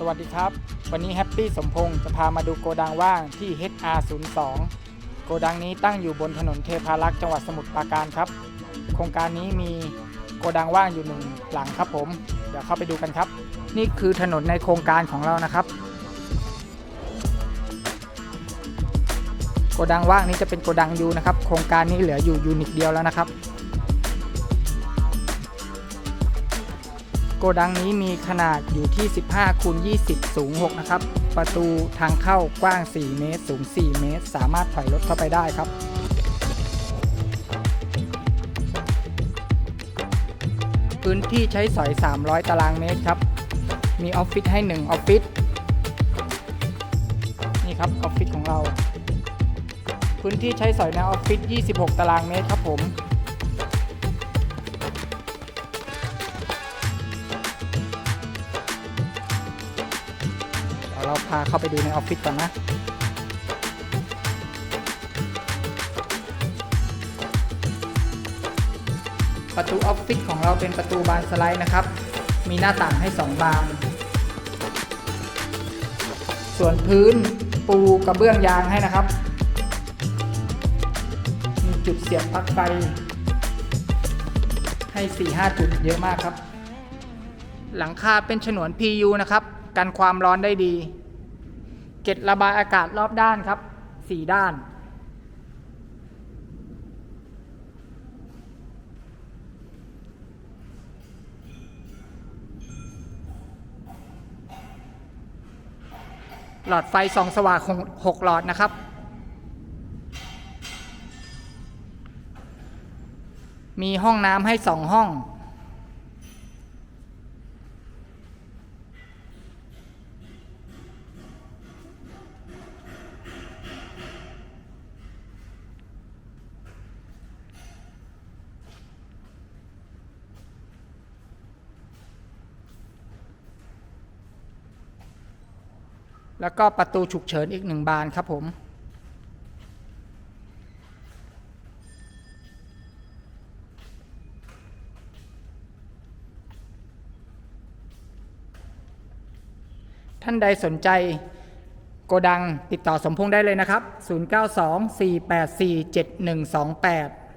สวัสดีครับ วันนี้แฮปปี้สมพงศ์จะพามาดูโกดังว่างที่ HR02 โกดังนี้ตั้งอยู่บนถนนเทพารักษ์จังหวัดสมุทรปราการครับ โครงการนี้มีโกดังว่างอยู่หนึ่งหลังครับผม เดี๋ยวเข้าไปดูกันครับ นี่คือถนนในโครงการของเรานะครับ โกดังว่างนี้จะเป็นโกดังยูนะครับ โครงการนี้เหลืออยู่ยูนิตเดียวแล้วนะครับ โกดังนี้มีขนาดอยู่ที่ 15คูณ20 สูง 6 นะครับ ประตูทางเข้ากว้าง 4 เมตร สูง 4 เมตร สามารถถอยรถเข้าไปได้ครับพื้นที่ใช้สอย 300 ตารางเมตรครับ มีออฟฟิศให้ 1 ออฟฟิศ นี่ครับ ออฟฟิศของเรา พื้นที่ใช้สอยในออฟฟิศ 26 ตารางเมตรครับผม เราพาเข้าไปดูในออฟฟิศก่อนนะประตูออฟฟิศของเราเป็นประตูบานสไลด์นะครับ มีหน้าต่างให้ 2 บาน ส่วนพื้นปูกระเบื้องยางให้นะครับ มีจุดเสียบปลั๊กไฟให้ 4-5 จุดเยอะมากครับ หลังคาเป็นฉนวน PU นะครับ กันความร้อนได้ดี เก็ดระบายอากาศรอบด้านครับ4ด้าน หลอดไฟส่องสว่างของ6หลอดนะครับมีห้องน้ำให้2ห้อง แล้วก็ประตูฉุกเฉินอีกหนึ่งบานครับผมท่านใดสนใจโกดังติดต่อสมพงษ์ได้เลยนะครับ 092 484 7128